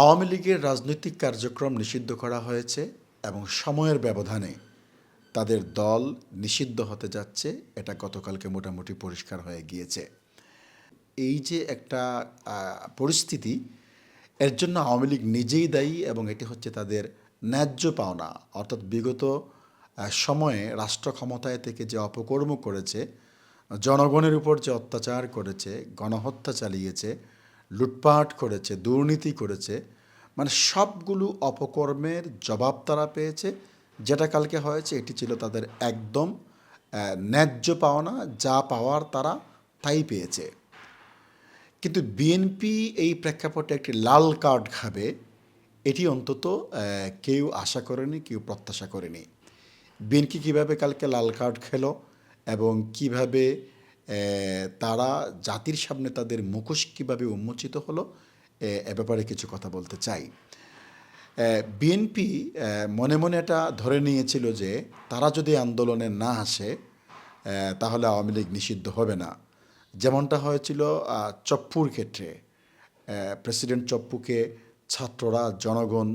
আওয়ামী লীগের রাজনৈতিক কার্যক্রম নিষিদ্ধ করা হয়েছে এবং সময়ের ব্যবধানে তাদের দল নিষিদ্ধ হতে যাচ্ছে। এটা গতকালকে মোটামুটি পরিষ্কার হয়ে গিয়েছে। এই যে একটা পরিস্থিতি, এর জন্য আওয়ামী লীগ নিজেই দায়ী এবং এটি হচ্ছে তাদের ন্যায্য পাওনা। অর্থাৎ বিগত সময়ে রাষ্ট্র ক্ষমতায় থেকে যে অপকর্ম করেছে, জনগণের উপর যে অত্যাচার করেছে, গণহত্যা চালিয়েছে লুটপাট করেছে, দুর্নীতি করেছে মানে সবগুলো অপকর্মের জবাব তারা পেয়েছে। যেটা কালকে হয়েছে, এটি ছিল তাদের একদম ন্যায্য পাওনা, যা পাওয়ার তারা তাই পেয়েছে। কিন্তু বিএনপি এই প্রেক্ষাপটে একটি লাল কার্ড খাবে, এটি অন্তত কেউ আশা করেনি, কেউ প্রত্যাশা করেনি। বিএনপি কীভাবে কালকে লাল কার্ড খেলো এবং কীভাবে তারা জাতির সামনে তাদের মুখোশ কীভাবে উন্মোচিত হলো, এ ব্যাপারে কিছু কথা বলতে চাই। বিএনপি মনে মনে এটা ধরে নিয়েছিল যে তারা যদি আন্দোলনে না আসে তাহলে আওয়ামী লীগ নিষিদ্ধ হবে না। যেমনটা হয়েছিল চপ্পুর ক্ষেত্রে। প্রেসিডেন্ট চপ্পুকে ছাত্ররা, জনগণ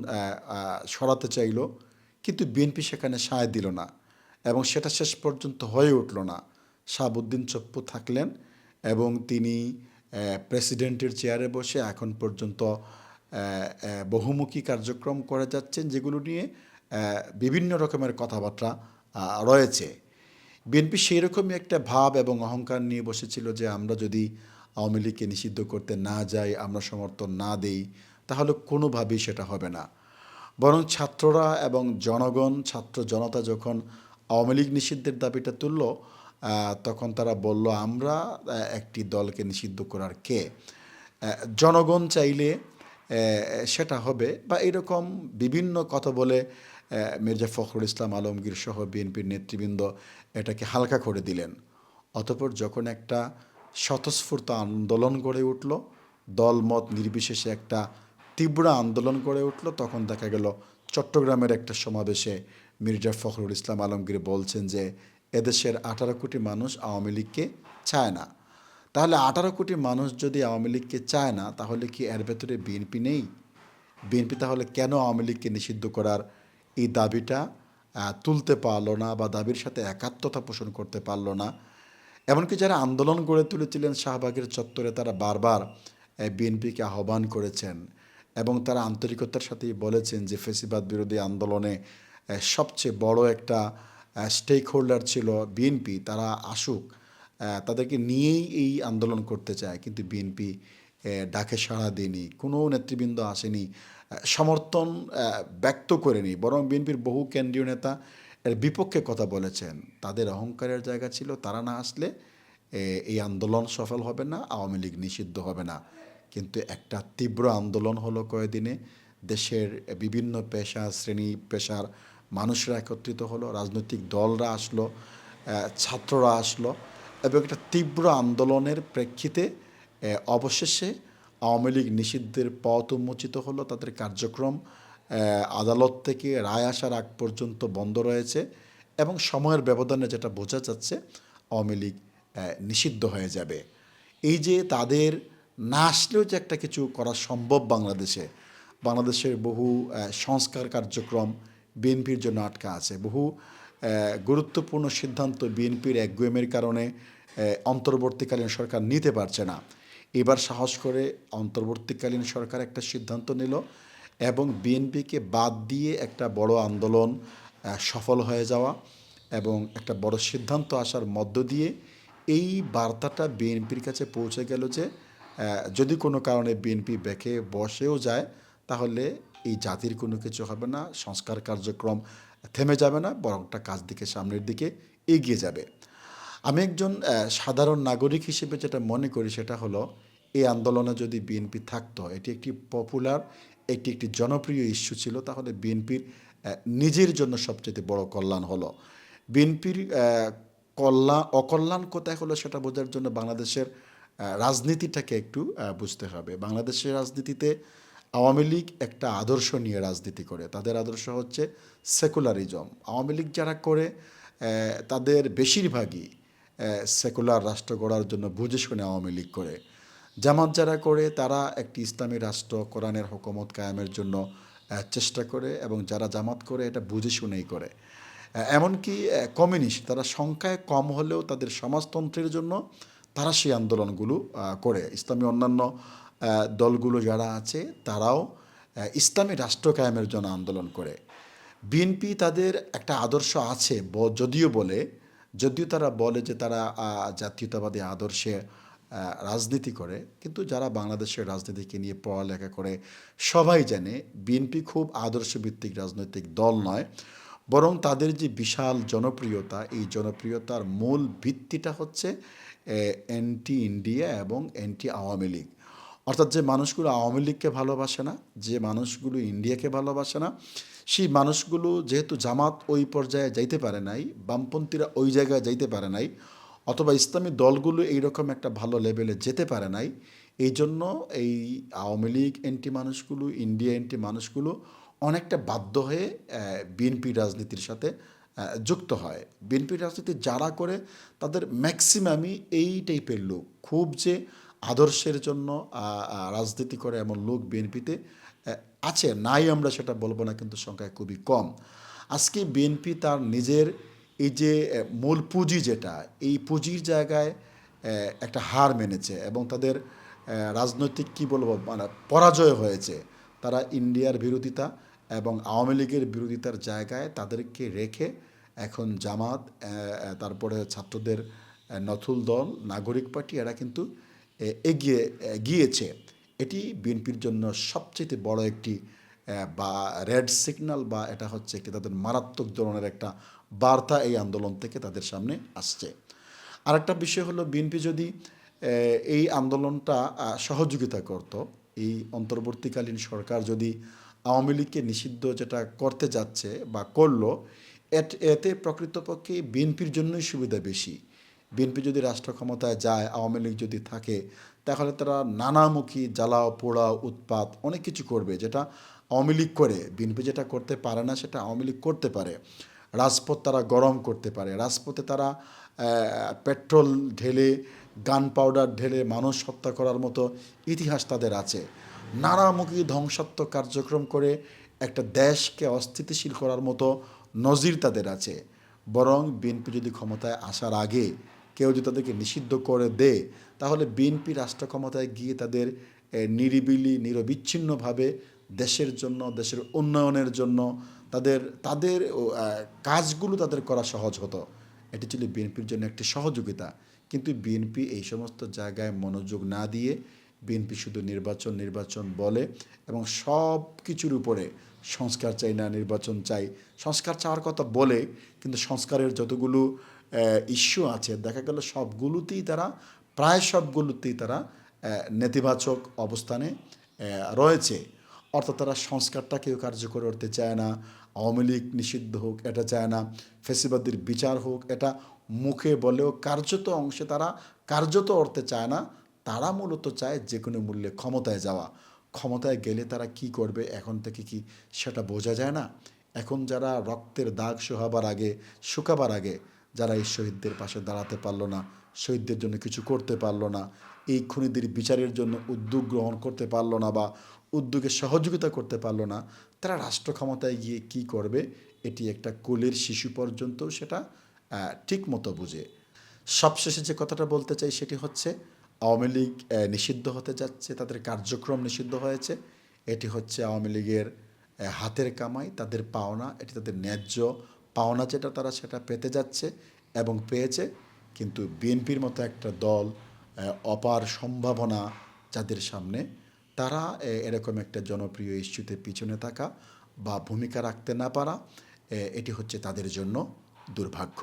সরাতে চাইল, কিন্তু বিএনপি সেখানে সায় দিল না এবং সেটা শেষ পর্যন্ত হয়ে উঠল না। শাহাবুদ্দিন চপ্পু থাকলেন এবং তিনি প্রেসিডেন্টের চেয়ারে বসে এখন পর্যন্ত বহুমুখী কার্যক্রম করে যাচ্ছেন, যেগুলো নিয়ে বিভিন্ন রকমের কথাবার্তা রয়েছে। বিএনপি সেই রকমই একটা ভাব এবং অহংকার নিয়ে বসেছিল যে আমরা যদি আওয়ামী লীগকে নিষিদ্ধ করতে না যাই, আমরা সমর্থন না দেই, তাহলে কোনোভাবেই সেটা হবে না। বরং ছাত্ররা এবং জনগণ, ছাত্র জনতা যখন আওয়ামী লীগ নিষিদ্ধের দাবিটা তুলল তখন তারা বলল, আমরা একটি দলকে নিষিদ্ধ করার কে? জনগণ চাইলে সেটা হবে। বা এরকম বিভিন্ন কথা বলে মির্জা ফখরুল ইসলাম আলমগীর সহ বিএনপির নেতৃবৃন্দ এটাকে হালকা করে দিলেন। অতপর যখন একটা স্বতঃস্ফূর্ত আন্দোলন গড়ে উঠল, দলমত নির্বিশেষে একটা তীব্র আন্দোলন গড়ে উঠল, তখন দেখা গেল, চট্টগ্রামের একটা সমাবেশে মির্জা ফখরুল ইসলাম আলমগীর বলছেন যে এদেশের আঠারো কোটি মানুষ আওয়ামী লীগকে চায় না। তাহলে আঠারো কোটি মানুষ যদি আওয়ামী লীগকে চায় না, তাহলে কি এর ভেতরে বিএনপি নেই? বিএনপি তাহলে কেন আওয়ামী লীগকে নিষিদ্ধ করার এই দাবিটা তুলতে পারল না বা দাবির সাথে একাত্মতা পোষণ করতে পারল না? এমনকি যারা আন্দোলন গড়ে তুলেছিলেন শাহবাগের চত্বরে, তারা বারবার বিএনপিকে আহ্বান করেছেন এবং তারা আন্তরিকতার সাথেই বলেছেন যে ফেসিবাদ বিরোধী আন্দোলনে সবচেয়ে বড় একটা স্টেক হোল্ডার ছিল বিএনপি তারা আসুক তাদেরকে নিয়েই এই আন্দোলন করতে চায়। কিন্তু বিএনপি ডাকে সাড়া দেয়নি, কোনো নেতৃবৃন্দ আসেনি সমর্থন ব্যক্ত করেনি। বরং বিএনপির বহু কেন্দ্রীয় নেতা এর বিপক্ষে কথা বলেছেন। তাদের অহংকারের জায়গা ছিল, তারা না আসলে এই আন্দোলন সফল হবে না, আওয়ামী লীগ নিষিদ্ধ হবে না। কিন্তু একটা তীব্র আন্দোলন হলো কয়েকদিনে, দেশের বিভিন্ন পেশা, শ্রেণি পেশার মানুষরা একত্রিত হলো, রাজনৈতিক দলরা আসলো ছাত্ররা আসলো এবং একটা তীব্র আন্দোলনের প্রেক্ষিতে অবশেষে আওয়ামী লীগ নিষিদ্ধের পথ উন্মোচিত হলো। তাদের কার্যক্রম আদালত থেকে রায় আসার আগ পর্যন্ত বন্ধ রয়েছে এবং সময়ের ব্যবধানে যেটা বোঝা যাচ্ছে, আওয়ামী লীগ নিষিদ্ধ হয়ে যাবে। এই যে তাদের না আসলেও যে একটা কিছু করা সম্ভব বাংলাদেশে, বাংলাদেশের বহু সংস্কার কার্যক্রম বিএনপির জন্য আটকা আছে। বহু গুরুত্বপূর্ণ সিদ্ধান্ত বিএনপির একগুয়েমের কারণে অন্তর্বর্তীকালীন সরকার নিতে পারছে না। এবার সাহস করে অন্তর্বর্তীকালীন সরকার একটা সিদ্ধান্ত নিল এবং বিএনপিকে বাদ দিয়ে একটা বড় আন্দোলন সফল হয়ে যাওয়া এবং একটা বড় সিদ্ধান্ত আসার মধ্য দিয়ে এই বার্তাটা বিএনপির কাছে পৌঁছে গেল যে যদি কোনো কারণে বিএনপি ব্যাকে বসেও যায়, তাহলে এই জাতির কোনো কিছু হবে না, সংস্কার কার্যক্রম থেমে যাবে না, বরং একটা কাজ দিকে, সামনের দিকে এগিয়ে যাবে। আমি একজন সাধারণ নাগরিক হিসেবে যেটা মনে করি সেটা হলো, এই আন্দোলনে যদি বিএনপি থাকতো, এটি একটি পপুলার একটি একটি জনপ্রিয় ইস্যু ছিল, তাহলে বিএনপির নিজের জন্য সবচেয়ে বড় কল্যাণ হলো। বিএনপির কল্যাণ অকল্যাণ কোথায় হলো সেটা বোঝার জন্য বাংলাদেশের রাজনীতিটাকে একটু বুঝতে হবে। বাংলাদেশের রাজনীতিতে আওয়ামী লীগ একটা আদর্শ নিয়ে রাজনীতি করে। তাদের আদর্শ হচ্ছে সেকুলারিজম আওয়ামী লীগ যারা করে তাদের বেশিরভাগই সেকুলার রাষ্ট্র গড়ার জন্য বুঝে শুনে আওয়ামী লীগ করে। জামাত যারা করে, তারা একটি ইসলামী রাষ্ট্র, কোরআনের হুকুমত কায়েমের জন্য চেষ্টা করে এবং যারা জামাত করে, এটা বুঝে শুনেই করে। এমনকি কমিউনিস্ট তারা সংখ্যায় কম হলেও তাদের সমাজতন্ত্রের জন্য তারা সেই আন্দোলনগুলো করে। ইসলামী অন্যান্য দলগুলো যারা আছে, তারাও ইসলামী রাষ্ট্র কায়েমের জন্য আন্দোলন করে। বিএনপি তাদের একটা আদর্শ আছে যদিও বলে, যদিও তারা বলে যে তারা জাতীয়তাবাদী আদর্শে রাজনীতি করে, কিন্তু যারা বাংলাদেশের রাজনীতিকে নিয়ে পড়ালেখা করে, সবাই জানে বিএনপি খুব আদর্শভিত্তিক রাজনৈতিক দল নয়। বরং তাদের যে বিশাল জনপ্রিয়তা, এই জনপ্রিয়তার মূল ভিত্তিটা হচ্ছে অ্যান্টি ইন্ডিয়া এবং অ্যান্টি আওয়ামী লীগ। অর্থাৎ যে মানুষগুলো আওয়ামী লীগকে ভালোবাসে না, যে মানুষগুলো ইন্ডিয়াকে ভালোবাসে না, সেই মানুষগুলো যেহেতু জামাত ওই পর্যায়ে যাইতে পারে নাই, বামপন্থীরা ওই জায়গায় যাইতে পারে নাই, অথবা ইসলামী দলগুলো এইরকম একটা ভালো লেভেলে যেতে পারে নাই, এই জন্য এই আওয়ামী লীগ এন্টি মানুষগুলো, ইন্ডিয়া এন্টি মানুষগুলো অনেকটা বাধ্য হয়ে বিএনপি রাজনীতির সাথে যুক্ত হয়। বিএনপি রাজনীতি যারা করে তাদের ম্যাক্সিমামই এই টাইপের লোক। খুব যে আদর্শের জন্য রাজনীতি করে এমন লোক বিএনপিতে আছে, নাই আমরা সেটা বলব না, কিন্তু সংখ্যায় খুবই কম। আজকে বিএনপি তার নিজের এই যে মূল পুঁজি যেটা, এই পুঁজির জায়গায় একটা হার মেনেছে এবং তাদের রাজনৈতিক কি বলব মানে পরাজয় হয়েছে। তারা ইন্ডিয়ার বিরোধিতা এবং আওয়ামী লীগের বিরোধিতার জায়গায় তাদেরকে রেখে এখন জামাত তারপরে ছাত্রদের নথুল দল, নাগরিক পার্টি, এরা কিন্তু এগিয়ে গিয়েছে। এটি বিএনপির জন্য সবচেয়ে বড় একটি বা রেড সিগন্যাল বা এটা হচ্ছে কি তাদের মারাত্মক ধরনের একটা বার্তা এই আন্দোলন থেকে তাদের সামনে আসছে। আরেকটা বিষয় হলো বিএনপি যদি এই আন্দোলনটা সহযোগিতা করত, এই অন্তর্বর্তীকালীন সরকার যদি আওয়ামী লীগকে নিষিদ্ধ যেটা করতে যাচ্ছে বা করল এতে প্রকৃতপক্ষে বিএনপির জন্যই সুবিধা বেশি। বিএনপি যদি রাষ্ট্র ক্ষমতায় যায়, আওয়ামী লীগ যদি থাকে, তাহলে তারা নানামুখী জ্বালাও, পোড়াও, উৎপাত অনেক কিছু করবে। যেটা আওয়ামী লীগ করে, বিএনপি যেটা করতে পারে না, সেটা আওয়ামী লীগ করতে পারে। রাজপথ তারা গরম করতে পারে। রাজপথে তারা পেট্রোল ঢেলে, গান পাউডার ঢেলে মানুষ হত্যা করার মতো ইতিহাস তাদের আছে। নানামুখী ধ্বংসাত্মক কার্যক্রম করে একটা দেশকে অস্থিতিশীল করার মতো নজির তাদের আছে। বরং বিএনপি যদি ক্ষমতায় আসার আগে কেউ যদি তাদেরকে নিষিদ্ধ করে দেয়, তাহলে বিএনপি রাষ্ট্র ক্ষমতায় গিয়ে তাদের নিরিবিলি, নিরবিচ্ছিন্নভাবে দেশের জন্য, দেশের উন্নয়নের জন্য তাদের তাদের কাজগুলো তাদের করা সহজ হতো। এটি ছিল বিএনপির জন্য একটি সহযোগিতা। কিন্তু বিএনপি এই সমস্ত জায়গায় মনোযোগ না দিয়ে বিএনপি শুধু নির্বাচন নির্বাচন বলে এবং সব কিছুর উপরে সংস্কার চাই না, নির্বাচন চাই। সংস্কার চাওয়ার কথা বলে, কিন্তু সংস্কারের যতগুলো ইস্যু আছে। দেখা গেল সবগুলোতেই তারা, প্রায় সবগুলোতেই তারা নেতিবাচক অবস্থানে রয়েছে। অর্থাৎ তারা সংস্কারটা কেউ কার্যকর করতে চায় না। আওয়ামী লীগ নিষিদ্ধ হোক, এটা চায় না। ফেসিবাদের বিচার হোক, এটা মুখে বলেও কার্যত অংশে তারা কার্যত অর্থে চায় না। তারা মূলত চায় যে কোনো মূল্যে ক্ষমতায় যাওয়া। ক্ষমতায় গেলে তারা কি করবে, এখন থেকে কি সেটা বোঝা যায় না। এখন যারা রক্তের দাগ শোহাবার আগে, শুকাবার আগে যারা এই শহীদদের পাশে দাঁড়াতে পারল না, শহীদদের জন্য কিছু করতে পারল না, এই খুনিদের বিচারের জন্য উদ্যোগ গ্রহণ করতে পারল না বা উদ্যোগে সহযোগিতা করতে পারল না, তারা রাষ্ট্র ক্ষমতায় গিয়ে কি করবে? এটি একটা কোলের শিশু পর্যন্ত সেটা ঠিক মতো বুঝে। সবশেষে যে কথাটা বলতে চাই সেটি হচ্ছে, আওয়ামী লীগ নিষিদ্ধ হতে যাচ্ছে, তাদের কার্যক্রম নিষিদ্ধ হয়েছে। এটি হচ্ছে আওয়ামী লীগের হাতের কামাই, তাদের পাওনা, এটি তাদের ন্যায্য পাওনা যেটা তারা সেটা পেতে যাচ্ছে এবং পেয়েছে। কিন্তু বিএনপির মতো একটা দল অপার সম্ভাবনা যাদের সামনে, তারা এরকম একটা জনপ্রিয় ইস্যুতে পিছনে থাকা বা ভূমিকা রাখতে না পারা এটি হচ্ছে তাদের জন্য দুর্ভাগ্য।